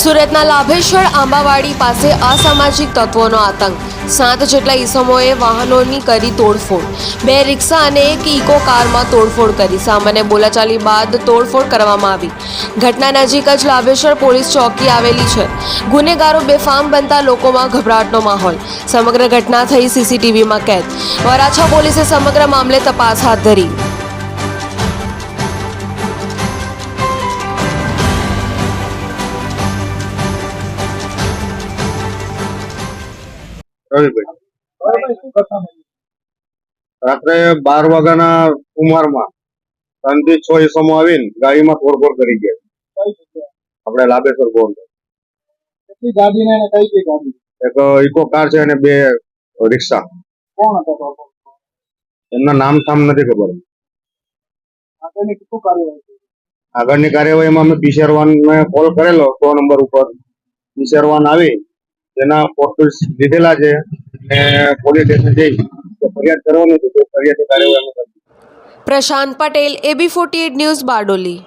સુરતના લાભેશ્વર આંબાવાડી પાસે અસામાજિક તત્વોનો આતંક. સાત જેટલા ઈસમોએ વાહનોની કરી તોડફોડ. બે રિક્ષા અને એક ઇકો કારમાં તોડફોડ કરી. સામાન્ય બોલાચાલી બાદ તોડફોડ કરવામાં આવી. ઘટના નજીક જ લાભેશ્વર પોલીસ ચોકી આવેલી છે. ગુનેગારો બેફામ બનતા લોકોમાં ગભરાટનો માહોલ. સમગ્ર ઘટના થઈ સીસીટીવીમાં કેદ. વરાછા પોલીસે સમગ્ર મામલે તપાસ હાથ ધરી. રવિભાઈ રાત્રે બાર વાગ્યાના ઉંમરમાં ત્રણથી છ ઈસમો આવીને ગાડીમાં તોડફોડ કરી ગયા. આપણે લાભેશ્વર ગાડી એક ઇકો કાર છે અને બે રિક્ષા. એમના નામ થામ નથી ખબર. આગળની કાર્યવાહીમાં અમે પીસીઆર વાન ને કોલ કરેલો સો નંબર ઉપર. પીસીઆર વાન આવી તેના ફોટોસ લીધેલા છે અને પોલીસ સ્ટેશન જઈ ફરિયાદ કરવાની કાર્યવાહી Prashant Patel AB forty news Bardoli.